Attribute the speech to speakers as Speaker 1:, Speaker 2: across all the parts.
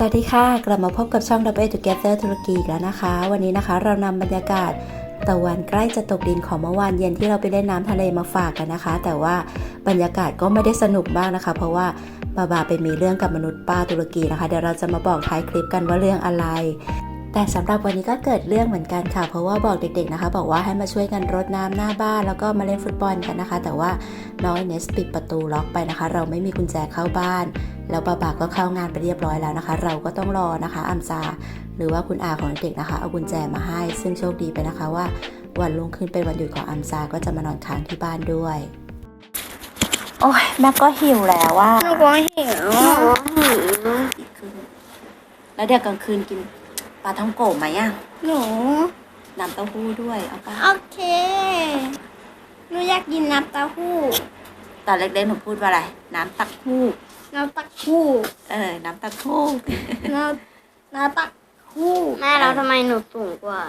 Speaker 1: สวัสดีค่ะ กลับมาพบกับช่อง Double Together ตุรกีอีกแล้วนะคะ วันนี้นะคะเรานำบรรยากาศตะวันใกล้จะตกดินของเมื่อวานเย็นที่เราไปเล่นน้ำทะเลมาฝากกันนะคะ แต่ว่าบรรยากาศก็ไม่ได้สนุกมากนะคะ เพราะว่าบาบาไปมีเรื่องกับมนุษย์ป้าตุรกีนะคะ เดี๋ยวเราจะมาบอกท้ายคลิปกันว่าเรื่องอะไร แต่สำหรับวันนี้ก็เกิดเรื่องเหมือนกันค่ะ เพราะว่าบอกเด็กๆนะคะ บอกว่าให้มาช่วยกันรดน้ำหน้าบ้าน แล้วก็มาเล่นฟุตบอลกันนะคะ แต่ว่าน้อยเนสปิดประตูล็อกไปนะคะ เราไม่มีกุญแจเข้าบ้านแล้วบาบาก็เข้างานไปเรียบร้อยแล้วนะคะ เราก็ต้องรอนะคะอัมซาหรือว่าคุณอาของเด็กนะคะ เอากุญแจมาให้ ซึ่งโชคดีไปนะคะว่า วันรุ่งขึ้นเป็นวันหยุดของอัมซา ก็จะมานอนค้างที่บ้านด้วย โอ้ยแม่ก็หิวแล้วว่า
Speaker 2: หนูก็หิว
Speaker 1: แล้วเดี๋ยวกลางคืนกิน ปลาท่องโกะไหมอะ
Speaker 2: หนู
Speaker 1: น้ำเต้าหู้ด้วยเอาปะ
Speaker 2: โอเค หนูอยากกินน้ำเต้าหู้
Speaker 1: ตอนเล็กๆหนูพูดว่าอะไร น้ำตักหู้
Speaker 2: น้ำตักหู้
Speaker 1: เออ น้ำตักหู้
Speaker 2: น้ำน้ำตักหู้
Speaker 3: แม่แล้วทำไมหนูสูงกว่า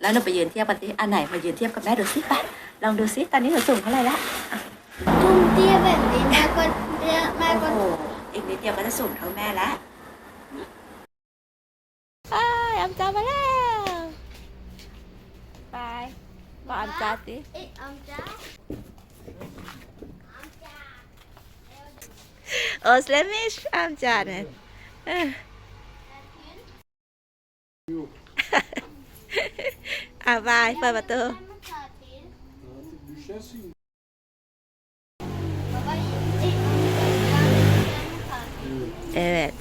Speaker 1: แล้วหนูไปยืนเทียบกันสิอันไหนมายืนเทียบกับแม่ดูสิไปลองดูสิตอนนี้หนูสูงเท่าไหร่ละ
Speaker 2: จุ่มเตี้ยแบบนี้แม่ก็เตี้ยแม่
Speaker 1: โอ้
Speaker 2: ก็
Speaker 1: โหอีกนิดเดียวก็จะสูงเท่าแม่แล้วอ้ายอั มจามาแล้วไปบอกอัมจาสิ
Speaker 2: เอ๊ะอมจ้า
Speaker 1: โอสเลมิชอัมจาเนี่ยอะบายเปิดประตู Evet.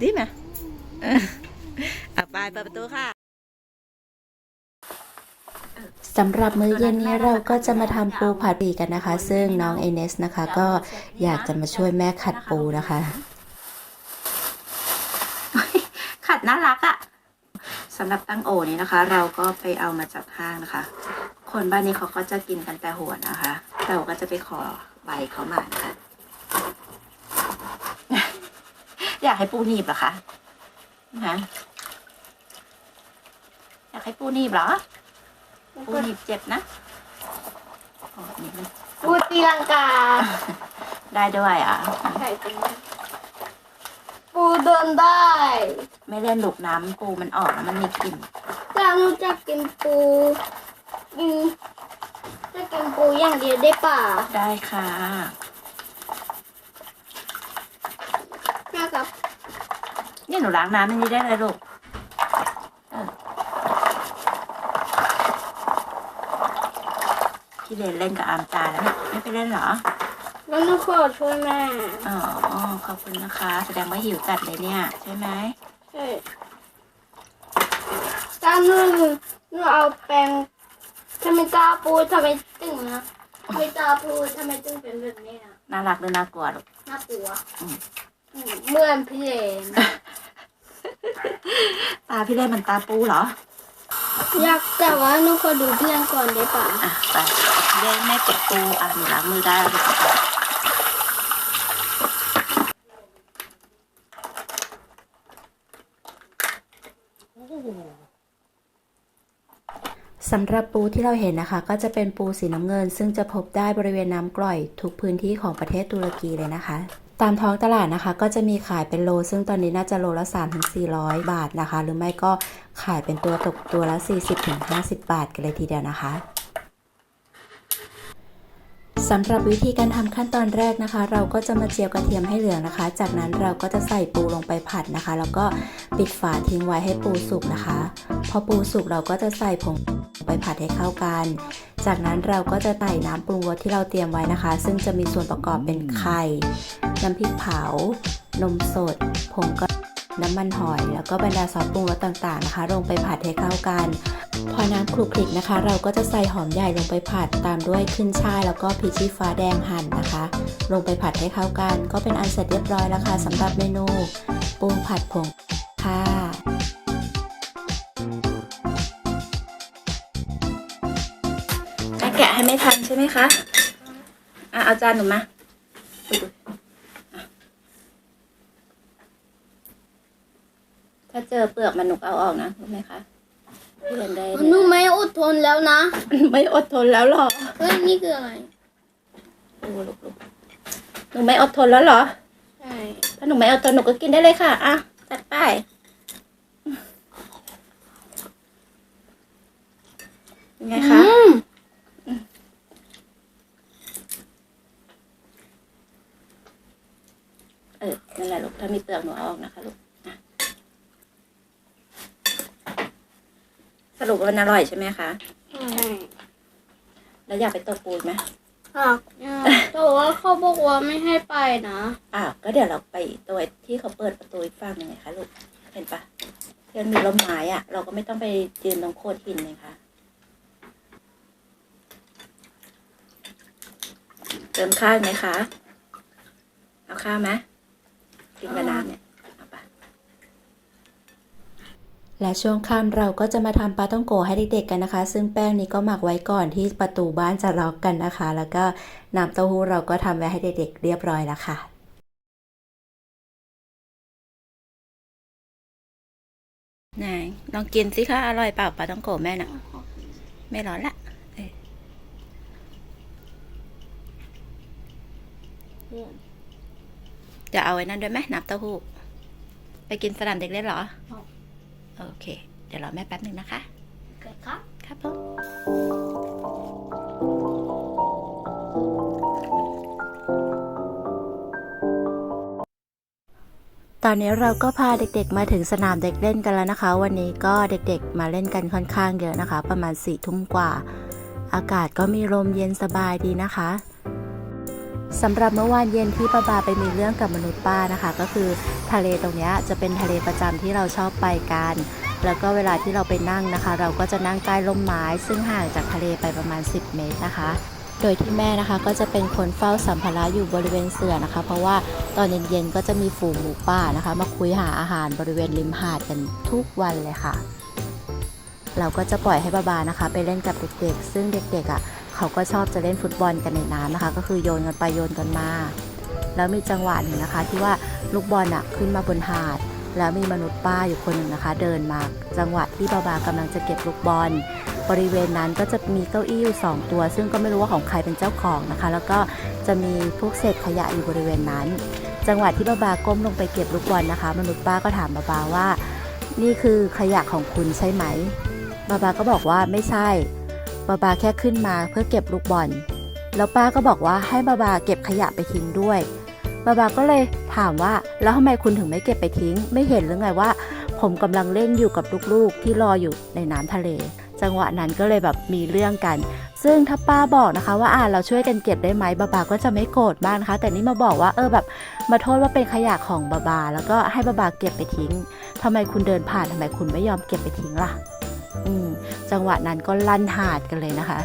Speaker 1: Değil mi? อะไปเปิดประตูค่ะสำหรับมื้อเย็นนี้เราก็จะมาทำปูผัดปีกันนะคะ ซึ่งน้องเอเนสนะคะ ก็อยากจะมาช่วยแม่ขัดปูนะคะ ขัดน่ารักอะสำหรับตั้งโอนี้นะคะ เราก็ไปเอามาจากห้างนะคะ คนบ้านนี้เขาก็จะกินกันแต่หัวนะคะ เราก็จะไปขอใบเขามานะคะอยากให้ปูหนีบเหรอคะฮะอยาก ให้ปูหนีบเหรอ ปูหนีบเจ็บนะโอ้หนีบมัน
Speaker 2: ปูตีลังกา
Speaker 1: ได้ด้วยอะ
Speaker 2: ใส่ตรงนี้ปูเดินได้
Speaker 1: ไม่เล่นลูกน้ำปูมันออกแล้วมันมีกลิ่น
Speaker 2: แต่หนูจะกินปูอืมจะกินปูอย่างเดียวได้ป่ะ
Speaker 1: ได้ค่ะ
Speaker 2: แม่กับ
Speaker 1: นี่หนูล้างน้ำอันนี้ได้เลยลูกเออ พี่เล่นเล่นกับอามจาแล้วเนี่ยไม่ไปเล่นเหรอ
Speaker 2: แล้วหนูขอช่วยแม่
Speaker 1: อ๋อขอบคุณนะคะ แสดงว่าหิวจัดเลยเนี่ย ใช่ไหม
Speaker 2: ใช่ถ้าหนูหนูเอาแปรงทำไมตาปูทำไมตึงนะทำไมตาปูทำไมตึงเป็นแบบนี้นะ
Speaker 1: น่ารักหรือน่ากลัวลูก
Speaker 2: น่ากลัว
Speaker 1: อืม
Speaker 2: อืมเหมื่อนพี่เลน
Speaker 1: ตาพี่เล่นมันตาปูเหรอ
Speaker 2: อยากแต่ว่าหนูขอดูเพื่อนก่อนได้ป่ะ
Speaker 1: อะไปเล่นแม่เก็บปูอะหนูล้างมือได้ลูกสำหรับปูที่เราเห็นนะคะ ก็จะเป็นปูสีน้ำเงิน ซึ่งจะพบได้บริเวณน้ำกร่อย ทุกพื้นที่ของประเทศตุรกีเลยนะคะ ตามท้องตลาดนะคะ ก็จะมีขายเป็นโล ซึ่งตอนนี้น่าจะโลละ 3-400 บาทนะคะ หรือไม่ก็ขายเป็นตัวตกตัวละ 40-50 บาทกันเลยทีเดียวนะคะสำหรับวิธีการทำขั้นตอนแรกนะคะ เราก็จะมาเจียวกระเทียมให้เหลืองนะคะ จากนั้นเราก็จะใส่ปูลงไปผัดนะคะ แล้วก็ปิดฝาทิ้งไว้ให้ปูสุกนะคะ พอปูสุกเราก็จะใส่ผงไปผัดให้เข้ากัน จากนั้นเราก็จะใส่น้ำปรุงรสที่เราเตรียมไว้นะคะ ซึ่งจะมีส่วนประกอบเป็นไข่ น้ำพริกเผา นมสด ผงกะน้ำมันหอย แล้วก็บรรดาซอสปรุงรสต่างๆนะคะ ลงไปผัดให้เข้ากัน พอน้ำคลุกคลิกนะคะ เราก็จะใส่หอมใหญ่ลงไปผัดตามด้วยขึ้นช่ายแล้วก็พริกชี้ฟ้าแดงหั่นนะคะ ลงไปผัดให้เข้ากัน ก็เป็นอันเสร็จเรียบร้อยแล้วค่ะสำหรับเมนู ปูผัดผงค่ะแกะให้ไม่ทันใช่ไหมคะ อะ เอาจานหนูมาดูๆอะ ถ้าเจอเปลือกมันหนุกเอาออกนะรู้ไหมคะเพื่อนได้
Speaker 2: หนูไม่อดทนแล้วนะ
Speaker 1: ไม่อดทนแล้วหรอ
Speaker 2: เฮ้ยนี่คืออะไร
Speaker 1: ดูลูกๆหนูไม่อดทนแล้วเหรอ
Speaker 2: ใช่
Speaker 1: ถ้า
Speaker 3: หนูไม่เอาตัวหนูก็กินได้เลยค่ะอะจัดไปยังไงคะ
Speaker 2: อืม
Speaker 3: เออนั่นแหละลูกถ้ามีเปลือกหนูเอาออกนะคะลูกอะส รุปว่ามันอร่อยใช่ไหมคะ
Speaker 2: ใช่
Speaker 3: แล้วอยากไปตกปูนไหม
Speaker 2: ค่ะแต่ว่าเขาบอกว่าไม่ให้ไปนะ
Speaker 3: อ้าวก็เดี๋ยวเราไปตัวที่เขาเปิดประตูอีกฝั่งหนึ่งไงคะลูก เห็นปะที่มันมีร่มไม้อะเราก็ไม่ต้องไปยืนตรงโคดหินเลยค่ะ เติมข้าวไหมคะ เอาข้าวไหมกินกับน้ำเนี่ยเอาปะ และช่วงค่ำเราก็จะมาทำปลาต้องโกะให้เด็กๆกันนะคะ ซึ่งแป้งนี้ก็หมักไว้ก่อนที่ประตูบ้านจะล็อกกันนะคะ แล้วก็น้ำเต้าหู้เราก็ทำไว้ให้เด็กๆเรียบร้อยแล้วค่ะไหนลองกินสิคะอร่อยเปล่าปลาต้องโกะแม่น่ะไม่ร้อนละเออจะเอาไว้นั่นด้วยไหมน้ำเต้าหู้ไปกินสนามเด็กเล่นเหรอ โอเค เดี๋ยวรอแม่แป๊บหนึ่งนะคะ
Speaker 2: เกิดครับ
Speaker 3: ครับผมตอนนี้เราก็พาเด็กๆมาถึงสนามเด็กเล่นกันแล้วนะคะ วันนี้ก็เด็กๆมาเล่นกันค่อนข้างเยอะนะคะ ประมาณสี่ทุ่มกว่า อากาศก็มีลมเย็นสบายดีนะคะ สำหรับเมื่อวานเย็นที่ป้าบาไปมีเรื่องกับมนุษย์ป้านะคะ ก็คือทะเลตรงนี้จะเป็นทะเลประจำที่เราชอบไปกัน แล้วก็เวลาที่เราไปนั่งนะคะ เราก็จะนั่งใต้ร่มไม้ ซึ่งห่างจากทะเลไปประมาณ 10 เมตรนะคะ โดยที่แม่นะคะก็จะเป็นคนเฝ้าสัมภาระอยู่บริเวณเสื่อนะคะ เพราะว่าตอนเย็นๆก็จะมีฝูงหมูป่านะคะ มาคุยหาอาหารบริเวณริมหาดกันทุกวันเลยค่ะ เราก็จะปล่อยให้บาบานะคะ ไปเล่นกับเด็กๆ ซึ่งเด็กๆอะ เขาก็ชอบจะเล่นฟุตบอลกันในน้ำนะคะ ก็คือโยนกันไปโยนกันมา แล้วมีจังหวะหนึ่งนะคะ ที่ว่าลูกบอลอะขึ้นมาบนหาด แล้วมีมนุษย์ป้าอยู่คนหนึ่งนะคะ เดินมาจังหวะที่บาบากำลังจะเก็บลูกบอล บริเวณนั้นก็จะมีเก้าอี้อยู่2ตัว ซึ่งก็ไม่รู้ว่าของใครเป็นเจ้าของนะคะ แล้วก็จะมีพวกเศษขยะอยู่บริเวณนั้น จังหวะที่บาบาก้มลงไปเก็บลูกบอลนะคะ มนุษย์ป้าก็ถามบาบาว่า นี่คือขยะของคุณใช่ไหมบาบาก็บอกว่าไม่ใช่ บาบาแค่ขึ้นมาเพื่อเก็บลูกบอล แล้วป้าก็บอกว่าให้บาบาเก็บขยะไปทิ้งด้วยบาบาก็เลยถามว่าแล้วทำไมคุณถึงไม่เก็บไปทิ้ง ไม่เห็นหรือไงว่า ผมกำลังเล่นอยู่กับลูกๆ ที่รออยู่ในน้ำทะเล จังหวะนั้นก็เลยแบบมีเรื่องกัน ซึ่งถ้าป้าบอกนะคะ ว่าอ่าเราช่วยกันเก็บได้ไหมบาบาก็จะไม่โกรธมานะคะ แต่นี่มาบอกว่าเออแบบ มาโทษว่าเป็นขยะของบาบา แล้วก็ให้บาบาเก็บไปทิ้งทำไมคุณเดินผ่านทำไมคุณไม่ยอมเก็บไปทิ้งล่ะ จังหวะนั้นก็ลั่นหาดกันเลยนะคะ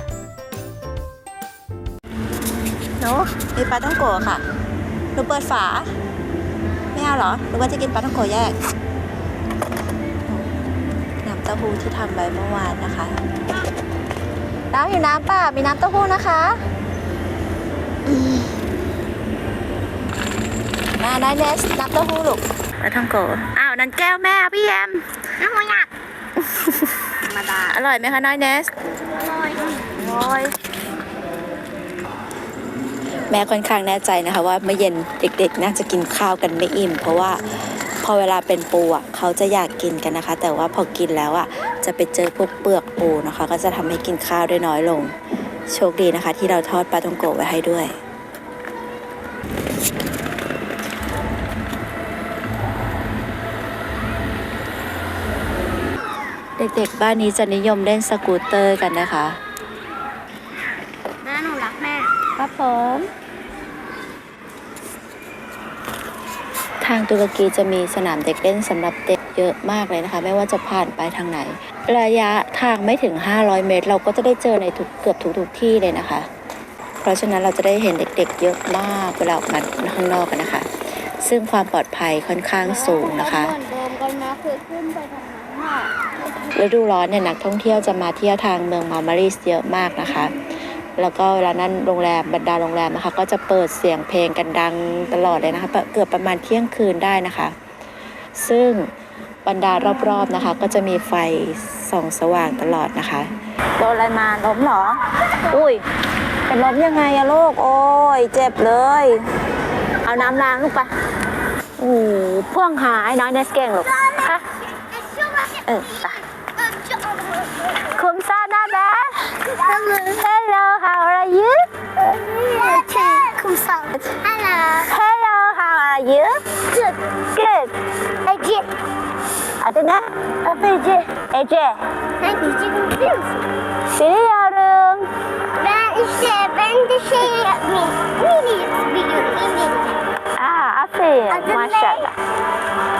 Speaker 3: หนูมีปลาต้องโกะค่ะหนูเปิดฝา ไม่เอาเหรอ หรือว่าจะกินปลาต้องโกะแยกน้ำเต้าหู้ที่ทำไว้เมื่อวานนะคะน้ำอยู่น้ำป่ะมีน้ำเต้าหู้นะคะอืมมาได้เนสน้ำเต้าหู้ลูกปลาต้องโกะอ้าวนั่นแก้วแม่พี่แยม
Speaker 4: น้ำมันหนักธร รมดา
Speaker 3: อร่อยไหมคะน้อยเนส
Speaker 4: อร่อย
Speaker 3: โอ้ยแม่ค่อนข้างแน่ใจนะคะว่าเมื่อเย็นเด็กๆ น่าจะกินข้าวกันไม่อิ่ม เพราะว่าพอเวลาเป็นปูอะเขาจะอยากกินกันนะคะ แต่ว่าพอกินแล้วอะจะไปเจอพวกเปลือกปูนะคะ ก็จะทำให้กินข้าวได้น้อยลง โชคดีนะคะ ที่เราทอดปลาท่องโกะไว้ให้ด้วย เด็กๆ บ้านนี้จะนิยมเล่นสกูตเตอร์กันนะคะ
Speaker 4: แม่หนูรักแม่
Speaker 3: ครับผมทางตุรกีจะมีสนามเด็กเล่นสำหรับเด็กเยอะมากเลยนะคะ ไม่ว่าจะผ่านไปทางไหน ระยะทางไม่ถึง 500 เมตร เราก็จะได้เจอในทุกเกือบทุกทุกๆที่เลยนะคะ เพราะฉะนั้นเราจะได้เห็นเด็กๆ เยอะมากเวลาออกมาข้างนอกกันนะคะ ซึ่งความปลอดภัยค่อนข้างสูงนะคะ
Speaker 2: เหมือนเดิมกันนะคือขึ้นไปทางนั้นน่ะ
Speaker 3: ฤดูร้อนเนี่ยนักท่องเที่ยวจะมาเที่ยวทางเมืองมามาริสเยอะมากนะคะ แล้วก็เวลานั้นโรงแรมบรรดาโรงแรมนะคะ ก็จะเปิดเสียงเพลงกันดังตลอดเลยนะคะ เกือบประมาณเที่ยงคืนได้นะคะ ซึ่งบรรดารอบๆนะคะ ก็จะมีไฟส่องสว่างตลอดนะคะโดนอะไรมาล้มเหรอ อุ้ยเป็นล้มยังไงอะลูก โอ้ยเจ็บเลย เอาน้ำล้างลูกปะโอ้โหพ่วงหายน้อยเนสเก่งลูกค่ะเออไปคุณ Evet. Kumsal ne haber? Hello. Hello, how are you? Good. Kumsal.
Speaker 4: Hello.
Speaker 3: Hello, how are you?
Speaker 4: Good.
Speaker 3: Good.
Speaker 4: Ece.
Speaker 3: Adı ne?
Speaker 4: Adı Ece.
Speaker 3: Ece.
Speaker 4: Sen Ece'yi biliyor musun?
Speaker 3: Biliyorum.
Speaker 4: Ben işte, ben de şey yapmayayım. Biliyorum, biliyorum, biliyorum.
Speaker 3: Aa, aferin.
Speaker 4: Adın
Speaker 3: Maşallah.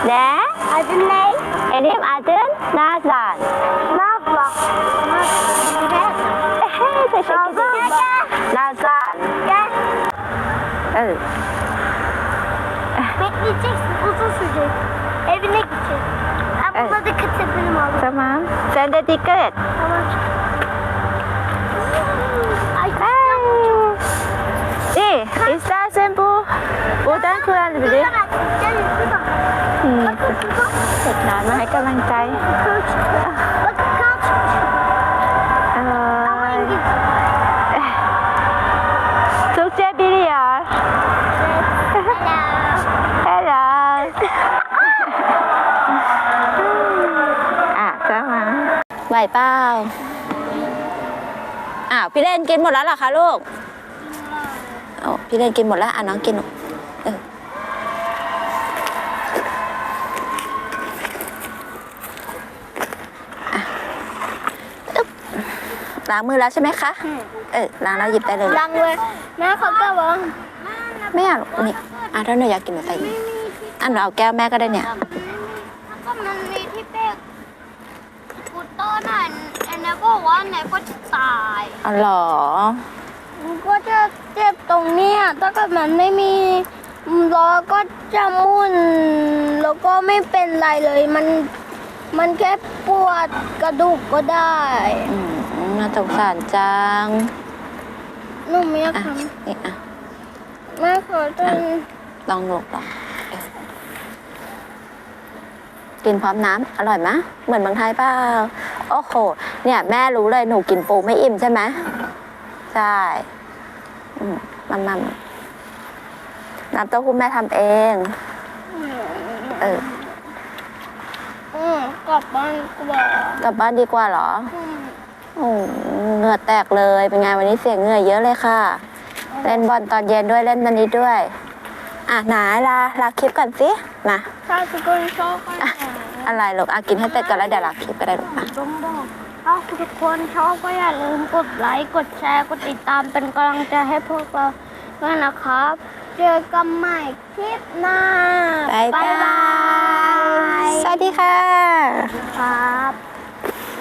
Speaker 3: Ne? ne?
Speaker 4: Adın ne?
Speaker 3: Benim adım Nazan
Speaker 4: Nabla.
Speaker 3: Teşekkür ederim Nazan
Speaker 4: Gel.
Speaker 3: Evet
Speaker 4: Bekleyeceksin uzun sürecek. Evine gidecek. Ben
Speaker 3: Evet.
Speaker 4: buna dikkat edelim oğlum.
Speaker 3: Tamam Sen de dikkat et
Speaker 4: Tamam. Ay.
Speaker 3: İyi istersen bu buradan kullanabilir
Speaker 4: Gel şuradan.
Speaker 3: อืมเด็กน้อยมาให้กำลังใจ เอ
Speaker 4: Ama
Speaker 3: อ
Speaker 4: İngilizce.
Speaker 3: Türkçe biliyor
Speaker 4: Hello.
Speaker 3: อะก็มาไหวเปล่าอ้าวพี่เล่นกินหมดแล้วเหรอคะลูกโอ้พี่เล่นกินหมดแล้ว อะน้องกินลูเอออะอึ๊บ ล้างมือแล้วใช่ไหมคะ เออล้างแล้วหยิบได้เลยลูก
Speaker 4: ลังเลยแม่เขาก็บอก
Speaker 3: ไม่เอาหรอกนี่อะถ้าหนูอยากกินหนูใส่นี่อะหนูเอาแก้วแม่ก็ได้เนี่ย
Speaker 4: ก็มันมีที่เป๊กกูโต้น่ะอันนั้นบอกว่าไหนก็จะตาย
Speaker 3: เอาเหรอ
Speaker 2: มันก็จะเจ็บตรงเนี้ยถ้าเกิดมันไม่มีล้อก็จะมุ่นแล้วก็ไม่เป็นไรเลยมัน มันแค่ปวดกระดูกก็ได้
Speaker 3: อืม น่าสงสารจัง
Speaker 2: หนูไม่อยาก
Speaker 3: อะ
Speaker 2: ท
Speaker 3: นี่อะำ
Speaker 2: แม่ขอจน
Speaker 3: ลองลูกลองเออกินพร้อมน้ำ อร่อยไหมเหมือนบางไทยเปล่าโอ้โห เนี่ย แม่รู้เลยหนูกินปูไม่อิ่มใช่ไหมใช่อืมมันมันน้ำเต้าหู้แม่ทำเอง เออ
Speaker 2: อืมกลับบ้านกว่าก
Speaker 3: ลับบ้านดีกว่าเหรอ
Speaker 2: อืม
Speaker 3: โอ้เหงื่อแตกเลยเป็นไงวันนี้เสียเหงื่อเยอะเลยค่ะ เล่นบอลตอนเย็นด้วยเล่นตอนนี้ด้วย อะไหนลาลาคลิปก่อนสิมา
Speaker 2: ถ้าทุกคนชอบก็
Speaker 3: อะอะไรลูกอะกินให้เสร็จก่อนแล้วเดี๋ยวลาคลิปก็ได้ลูกอะ
Speaker 2: ต้องบอกถ้าทุกคนชอบก็อย่าลืมกดไลค์กดแชร์กดติดตามเป็นกำลังใจให้พวกเราด้วยนะครับ เจอกันใหม่คลิปหน้า
Speaker 3: บายบายสวัสดีค่ะ
Speaker 2: ครับ